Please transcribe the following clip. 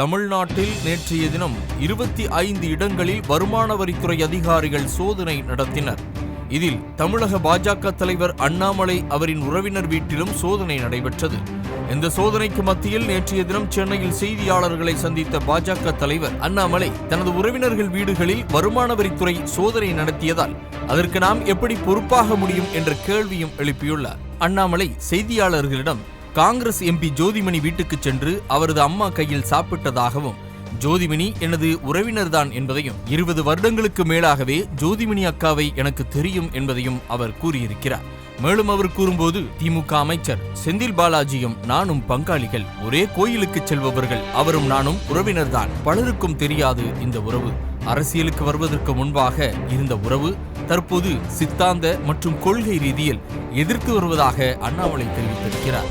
தமிழ்நாட்டில் நேற்றைய தினம் இருபத்தி ஐந்து இடங்களில் வருமான வரித்துறை அதிகாரிகள் சோதனை நடத்தினர். இதில் தமிழக பாஜக தலைவர் அண்ணாமலை அவரின் உறவினர் வீட்டிலும் சோதனை நடைபெற்றது. இந்த சோதனைக்கு மத்தியில் நேற்றைய தினம் சென்னையில் செய்தியாளர்களை சந்தித்த பாஜக தலைவர் அண்ணாமலை தனது உறவினர்கள் வீடுகளில் வருமான வரித்துறை சோதனை நடத்தியதால் அதற்கு நாம் எப்படி பொறுப்பாக முடியும் என்ற கேள்வியும் எழுப்பியுள்ளார். அண்ணாமலை செய்தியாளர்களிடம் காங்கிரஸ் எம்பி ஜோதிமணி வீட்டுக்கு சென்று அவரது அம்மா கையில் சாப்பிட்டதாகவும் ஜோதிமணி எனது உறவினர்தான் என்பதையும் இருபது வருடங்களுக்கு மேலாகவே ஜோதிமணி அக்காவை எனக்கு தெரியும் என்பதையும் அவர் கூறியிருக்கிறார். மேலும் அவர் கூறும்போது திமுக அமைச்சர் செந்தில் பாலாஜியும் நானும் பங்காளிகள். ஒரே கோயிலுக்கு செல்பவர்கள். அவரும் நானும் உறவினர்தான். பலருக்கும் தெரியாது இந்த உறவு. அரசியலுக்கு வருவதற்கு முன்பாக இருந்த உறவு தற்போது சித்தாந்த மற்றும் கொள்கை ரீதியில் எதிர்த்து வருவதாக அண்ணாமலை தெரிவித்திருக்கிறார்.